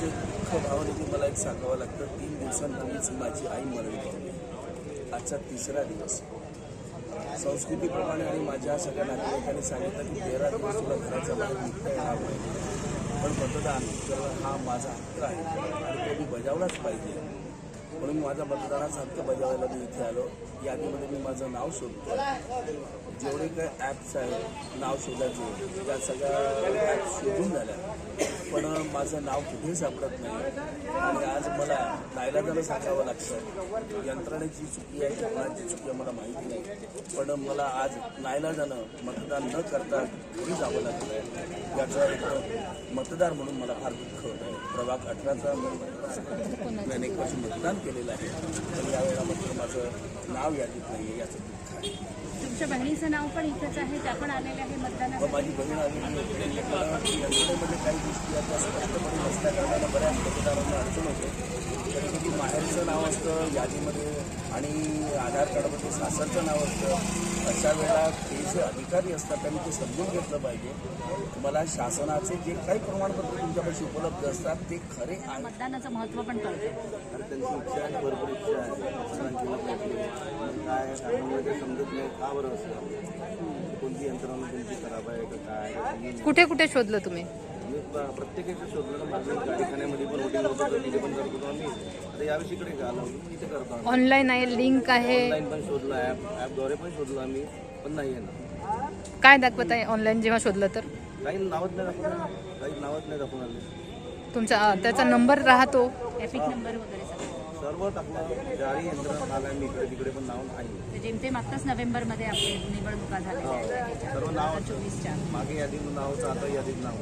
म्हणजे दुःख भावनेने मला एक सांगावं लागतं. तीन दिवसांपूर्वीच माझी आई मरण झाली आजचा तिसरा दिवस. संस्कृतीप्रमाणे आणि माझ्या सगळ्या नागरिकांनी सांगितलं की तेरा दिवस तुला घराच्या बाहेर निघता येणार नाही. पण मतदान हा माझा हक्क आहे. आणि तो मी बजावलाच पाहिजे. म्हणून माझा मतदानाचा हक्क बजावायला मी इथे आलो. यादीमध्ये मी माझं नाव शोधतो जेवढे काही ॲप्स आहेत नाव शोधायचे त्या सगळ्या ॲप्स शोधून झाल्या. पण माझं नाव कुठेही सापडत नाही. आणि आज मला नायलाजानं सांगावं लागतं यंत्रणेची चुकी आहे की कोणाची चुकी आहे मला माहिती नाही. पण मला आज नायलाजानं मतदान न करता घरी जावं लागलं आहे याचं एक मतदार म्हणून मला फार दुःख होत प्रभाग अठराचा अनेक वर्ष मतदान केलेलं आहे. पण यावेळेला मात्र माझं नाव यादीत नाही आहे याचं दुःख आहे तुमच्या बहिणीचं नाव पण इथंच आहे त्या पण आलेल्या आहे व मतदानासाठी माझी बहीण यंत्रणेमध्ये काही गोष्टी आहेत त्या स्पष्टपणे नसल्या कारणानं बऱ्याच मतदारांना अडचण होते कधी कधी माहेरचं नाव असतं यादीमध्ये आणि आधार कार्डमध्ये सासरचं नाव असतं अशा वेळेला ते जे अधिकारी असतात त्यांनी ते समजून घेतलं पाहिजे मला शासनाचे जे काही प्रमाणपत्र तुमच्यापाशी उपलब्ध असतात ते खरे आहे मतदानाचं महत्त्व पण कळतं. आणि त्यांची इच्छा आहे भरपूर इच्छा आहे काय समजत नाही. का बरं असं? कोणती यंत्रणा त्यांची खराब आहे का काय आहे, समजून नाही. कुठे कुठे शोधलं तुम्ही? मी प- प्रत्येकाचं शोधलं ना माझं गाडीखान्यामध्ये पण वोटिंग होतं तर तिथे पण करत होतो आम्ही. आता याविषयीकडे का आलो? मी इथे करतो आम्ही. ऑनलाईन आहे लिंक आहे. ऑनलाईन पण शोधलं ॲप ॲपद्वारे पण शोधलं आम्ही पण नाही आहे ना. काय दाखवत आहे ऑनलाईन जेव्हा शोधलं तर? काही नावच नाही दाखवून आले काही नावच नाही दाखवून आले तुमचा त्याचा नंबर राहतो. एपिक नंबर वगैरे सगळं सर्व टाकलं गाडी यंत्रणा आलं मी इकडे तिकडे पण नाव नाही. ते जेमतेम आत्ताच नोव्हेंबरमध्ये आपले निवडणुका झालेल्या आहेत. सर्व नाव चोवीसच्या. मागे यादीत नाव आता यादीत नाव